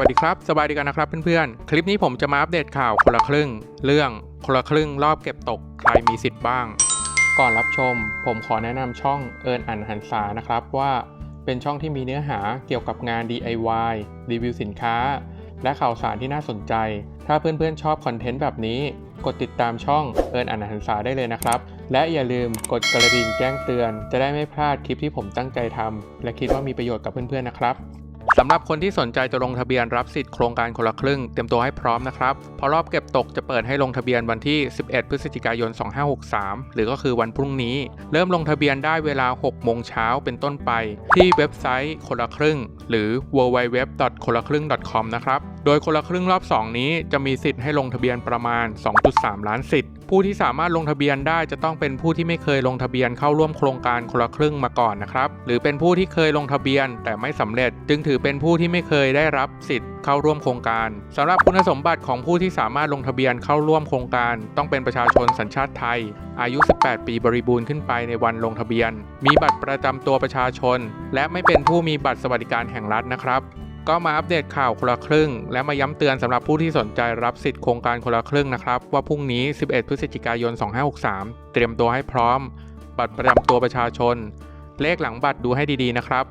วัสดีครับ สบายดีกันนะครับเพื่อนๆ คลิปนี้ผมจะมาอัปเดตข่าวคนละครึ่ง เรื่องคนละครึ่งรอบเก็บตกใครมีสิทธิ์บ้าง ก่อนรับชม ผมขอแนะนำช่องเอิญอันหันษานะครับว่าเป็นช่องที่มีเนื้อหาเกี่ยวกับงาน DIY รีวิวสินค้า และข่าวสารที่น่าสนใจ ถ้าเพื่อนๆชอบคอนเทนต์แบบนี้ กดติดตามช่องเอิญอันหันษาได้เลยนะครับ และอย่าลืมกดกระดิ่งแจ้งเตือน จะได้ไม่พลาดคลิปที่ผมตั้งใจทำและคิดว่ามีประโยชน์กับเพื่อนๆนะครับ สำหรับคนที่สนใจจะลงทะเบียนรับสิทธิ์โครงการคนละครึ่ง เตรียมตัวให้พร้อมนะครับเพราะรอบเก็บตกจะเปิดให้ลงทะเบียนวันที่ 11 พฤศจิกายน 2563 หรือก็คือวันพรุ่งนี้ เริ่มลงทะเบียนได้เวลา 6 โมงเช้าเป็นต้นไป ที่เว็บไซต์คนละครึ่ง หรือ www. คนละครึ่ง .com นะครับ โดยคนละครึ่งรอบ 2 นี้จะมีสิทธิ์ให้ลงทะเบียนประมาณ 2.3 ล้านสิทธิ์ ผู้ที่สามารถลงทะเบียนได้จะต้องเป็นผู้ที่ไม่เคยลงทะเบียนเข้าร่วมโครงการคนละครึ่งมาก่อนนะครับ หรือเป็นผู้ที่เคยลงทะเบียนแต่ไม่สำเร็จ จึงถือเป็นผู้ที่ไม่เคยได้รับสิทธิ์เข้าร่วมโครงการสำหรับคุณสมบัติของผู้ที่สามารถลงทะเบียนเข้าร่วมโครงการ ต้องเป็นประชาชนสัญชาติไทย อายุ 18 ปีบริบูรณ์ขึ้นไปในวันลงทะเบียน มีบัตรประจำตัวประชาชน และไม่เป็นผู้มีบัตรสวัสดิการแห่งรัฐนะครับ ก็มาอัปเดตข่าวคนละครึ่ง และมาย้ำเตือนสำหรับผู้ที่สนใจรับสิทธิ์โครงการคนละครึ่งนะครับ ว่าพรุ่งนี้ 11 พฤศจิกายน 2563 เตรียมตัวให้พร้อม บัตรประจำตัวประชาชน เลขหลังบัตรดูให้ดีๆนะครับ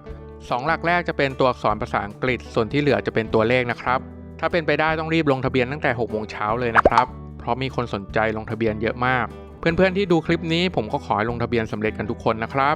สองหลักแรกจะเป็นตัวอักษรภาษาอังกฤษ ส่วนที่เหลือจะเป็นตัวเลขนะครับ ถ้าเป็นไปได้ต้องรีบลงทะเบียนตั้งแต่6โมงเช้าเลยนะครับ เพราะมีคนสนใจลงทะเบียนเยอะมาก เพื่อนๆที่ดูคลิปนี้ผมก็ขอให้ลงทะเบียนสำเร็จกันทุกคนนะครับ